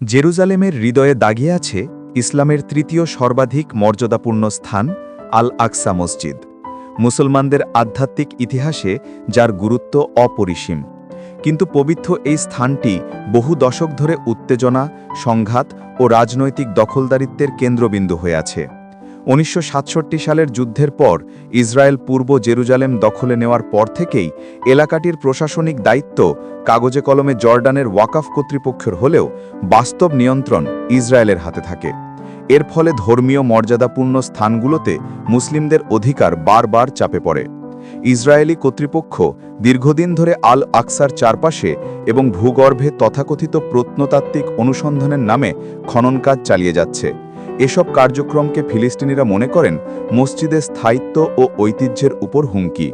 জেরুজালেমের হৃদয়ে দাগিয়ে আছে ইসলামের তৃতীয় সর্বাধিক মর্যাদাপূর্ণ স্থান আল আকসা মসজিদ। মুসলমানদের আধ্যাত্মিক ইতিহাসে যার গুরুত্ব অপরিসীম। কিন্তু পবিত্র এই স্থানটি বহু দশক ধরে উত্তেজনা, সংঘাত ও রাজনৈতিক দখলদারিত্বের কেন্দ্রবিন্দু হয়ে আছে। উনিশশো সাতষট্টি সালের যুদ্ধের পর ইসরায়েল পূর্ব জেরুজালেম দখলে নেওয়ার পর থেকেই এলাকাটির প্রশাসনিক দায়িত্ব কাগজে কলমে জর্ডানের ওয়াকাফ কর্তৃপক্ষের হলেও বাস্তব নিয়ন্ত্রণ ইসরায়েলের হাতে থাকে। এর ফলে ধর্মীয় মর্যাদাপূর্ণ স্থানগুলোতে মুসলিমদের অধিকার বারবার চাপে পড়ে। ইসরায়েলি কর্তৃপক্ষ দীর্ঘদিন ধরে আল আকসার চারপাশে এবং ভূগর্ভে তথাকথিত প্রত্নতাত্ত্বিক অনুসন্ধানের নামে খনন কাজ চালিয়ে যাচ্ছে। এসব কার্যক্রমকে ফিলিস্তিনিরা মনে করেন মসজিদের স্থায়িত্ব ও ঐতিহ্যের উপর হুমকি।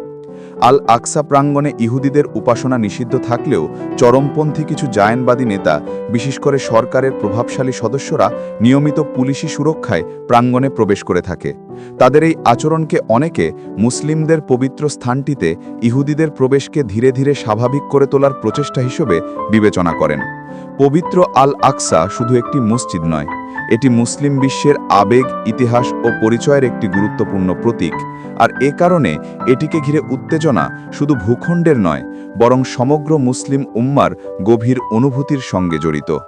আল আকসা প্রাঙ্গণে ইহুদিদের উপাসনা নিষিদ্ধ থাকলেও চরমপন্থী কিছু জায়নবাদী নেতা, বিশেষ করে সরকারের প্রভাবশালী সদস্যরা, নিয়মিত পুলিশি সুরক্ষায় প্রাঙ্গণে প্রবেশ করে থাকে। তাদের এই আচরণকে অনেকে মুসলিমদের পবিত্র স্থানটিতে ইহুদিদের প্রবেশকে ধীরে ধীরে স্বাভাবিক করে তোলার প্রচেষ্টা হিসেবে বিবেচনা করেন। পবিত্র আল আকসা শুধু একটি মসজিদ নয় এটি মুসলিম বিশ্বের আবেগ, ইতিহাস ও পরিচয়ের একটি গুরুত্বপূর্ণ প্রতীক। আর এ কারণে এটিকে ঘিরে উত্তেজনা শুধু ভূখণ্ডের নয়, বরং সমগ্র মুসলিম উম্মার গভীর অনুভূতির সঙ্গে জড়িত।